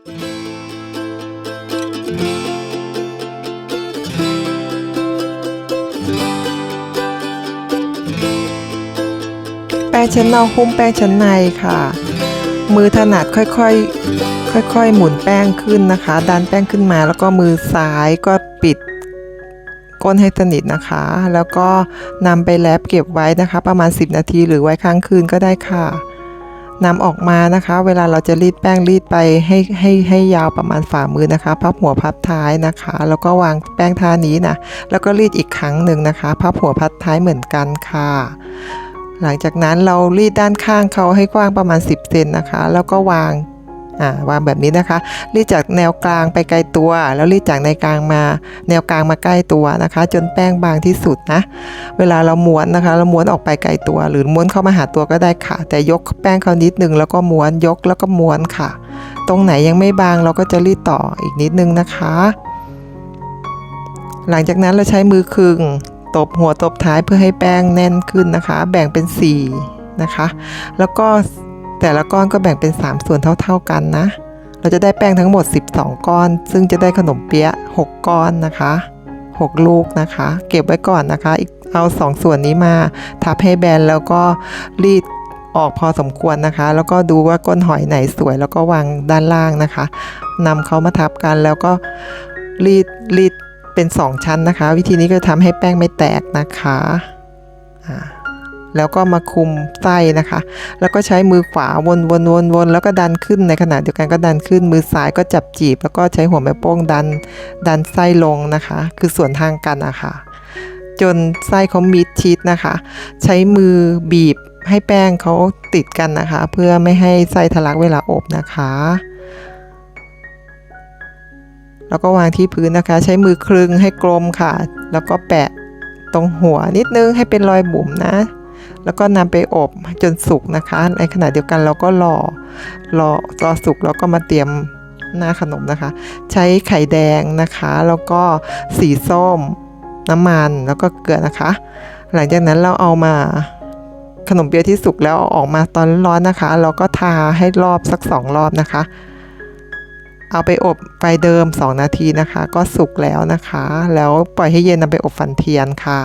แป้งชั้นนอกหุ้มแป้งชั้นในค่ะ มือถนัดค่อยๆ ค่อยๆ หมุนแป้งขึ้นนะคะ ดันแป้งขึ้นมาแล้วก็มือซ้ายก็ปิดก้นให้สนิทนะคะ แล้วก็นำไปแลบเก็บไว้นะคะ ประมาณ 10 นาทีหรือไว้ค้างคืนก็ได้ค่ะ นำออกมานะคะ เวลาเราจะรีดแป้งรีดไปให้ให้ให้ยาวประมาณฝ่ามือนะคะพับหัวพับท้ายนะคะ แล้วก็วางแป้งท่านี้นะแล้วก็รีดอีกครั้งหนึ่งนะคะพับหัวพับท้ายเหมือนกันค่ะ หลังจากนั้นเรารีดด้านข้างเขาให้กว้างประมาณ 10เซนนะคะ แล้วก็วาง วางแบบนี้นะคะรีดจากแนวกลางไปไกลตัว แล้วรีดจากในกลางมา แนวกลางมาใกล้ตัวนะคะ จนแป้งบางที่สุดนะเวลาเราม้วนนะคะเราม้วนออกไปไกลตัว หรือม้วนเข้ามาหาตัวก็ได้ค่ะ แต่ยกแป้งเขานิดนึงแล้วก็ม้วนยกแล้วก็ม้วนค่ะ ตรงไหนยังไม่บางเราก็จะรีดต่ออีกนิดนึงนะคะ หลังจากนั้นเราใช้มือคึงตบหัวตบท้ายเพื่อให้แป้งแน่นขึ้นนะคะ แบ่งเป็น4นะคะ แล้วก็ แต่ละก้อนก็แบ่งเป็น 3 ส่วนเท่าๆกันนะ เราจะได้แป้งทั้งหมด 12 ก้อน ซึ่งจะได้ขนมเปี๊ยะ 6 ก้อนนะคะ 6 ลูกนะคะ เก็บไว้ก่อนนะคะอีกเอา 2 ส่วนนี้มาทับให้แบนแล้วก็รีดออกพอสมควรนะคะ แล้วก็ดูว่าก้นหอยไหนสวย แล้วก็วางด้านล่างนะคะนำเขามาทับกันแล้วก็รีดรีดเป็น 2 ชั้นนะคะ วิธีนี้ก็ทำให้แป้งไม่แตกนะคะอ่า แล้วก็มาคุมไส้นะคะ แล้วก็ใช้มือขวาวนวนวนวนแล้วก็ดันขึ้นในขณะเดียวกันก็ดันขึ้น มือซ้ายก็จับจีบ แล้วก็ใช้หัวแม่โป้งดันดันไส้ลงนะคะ คือส่วนทางกันอะค่ะจนไส้เขามิดชิดนะคะ ใช้มือบีบให้แป้งเขาติดกันนะคะ เพื่อไม่ให้ไส้ทะลักเวลาอบนะคะแล้วก็วางที่พื้นนะคะ ใช้มือคลึงให้กลมค่ะ แล้วก็แปะตรงหัวนิดนึงให้เป็นรอยบุ๋มนะ แล้วก็นำไปอบจนสุกนะคะ ในขณะเดียวกันเราก็รอรอรอสุกแล้วก็มาเตรียมหน้าขนมนะคะ ใช้ไข่แดงนะคะ แล้วก็สีส้ม น้ำมันแล้วก็เกลือนะคะ หลังจากนั้นเราเอามาขนมเปี๊ยะที่สุกแล้วเอาออกมาตอนร้อนนะคะ เราก็ทาให้รอบสักสองรอบนะคะ เอาไปอบไฟเดิม 2 นาทีนะคะ ก็สุกแล้วนะคะ แล้วปล่อยให้เย็นนำไปอบฟันเทียนค่ะ